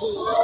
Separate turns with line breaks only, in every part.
Thank you.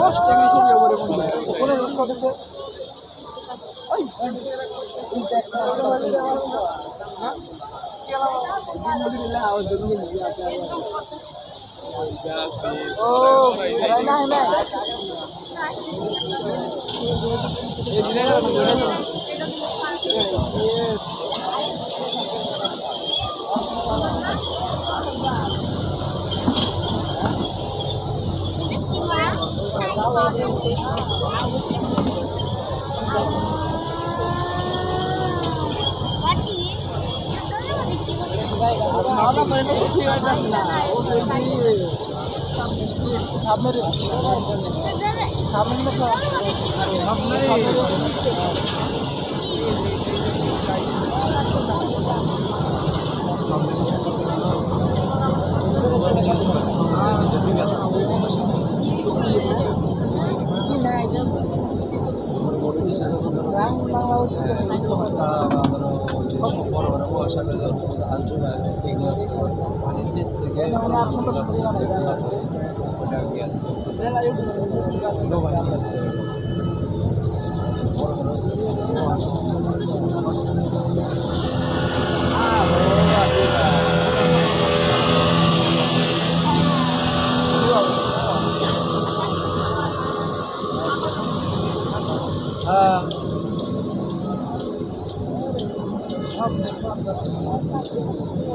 নষ্ট হয়ে গেছে যে ওরে মনে হয় কোন অবস্থা Yes. সাদা পাইলে এই না আর সুন্দর সুন্দর ইমান হ্যাঁ
Thank you.